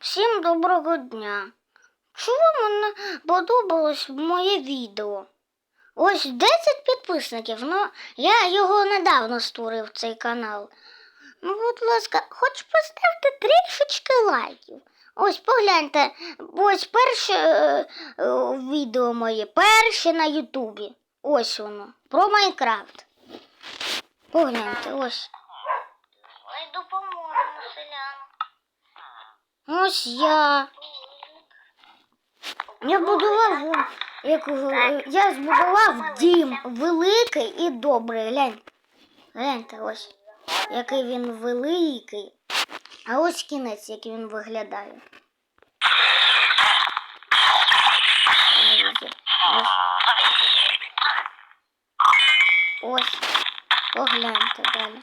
Всім доброго дня. Чого мене подобалось моє відео? Ось 10 підписників, ну я його недавно створив цей канал. Ну, будь ласка, хоч поставте трішечки лайків. Ось погляньте, ось перше е, е, відео моє, перше на Ютубі. Ось воно. Про Майнкрафт. Погляньте, ось. Ми допоможемо селянам. Ось я. Я будував, як, е, я збудував дім великий і добрий. Глянь. Гляньте, ось. Який він великий. А ось кінець, як він виглядає. Ось. Погляньте далі.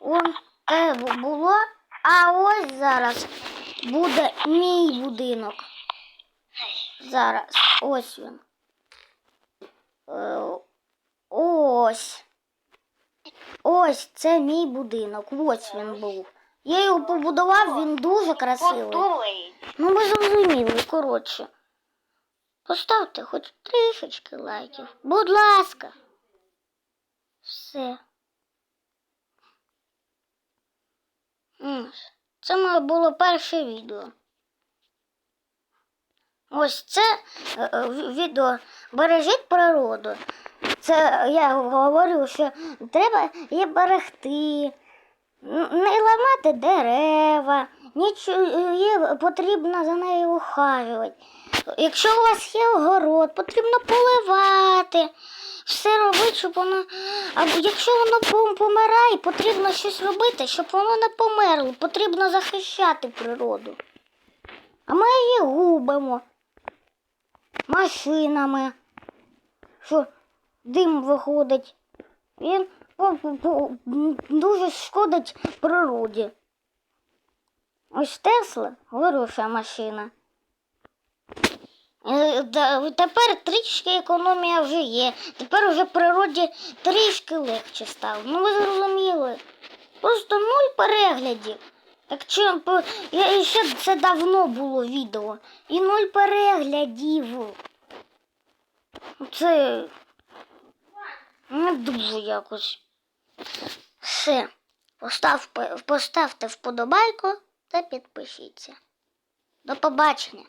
Он бу- було, а ось зараз буде мій будинок. Зараз ось він. Е, Ось. Ось це мій будинок. Ось він був. Я його побудував, він дуже красивий. Ну, ви зрозуміли, коротше. Поставте хоч трішечки лайків. Будь ласка. Все. Ось. Це моє було перше відео. Ось це е, е, відео Бережіть природу. Це я говорю, що треба її берегти, не ламати дерева, нічого потрібно за нею ухажувати. Якщо у вас є огород, потрібно поливати, все робити, щоб воно. Або якщо воно помирає, потрібно щось робити, щоб воно не померло. Потрібно захищати природу. А ми її губимо машинами, що дим виходить. Він дуже шкодить природі. Ось Тесла хороша машина. Е, Тепер трішки економія вже є. Тепер вже природі трішки легше стало. Ну ви зрозуміли. Просто нуль переглядів. Якщо б- я ще це давно було відео. І нуль переглядів. Це не дуже якось. Все. Постав, поставте вподобайку та підпишіться. До побачення.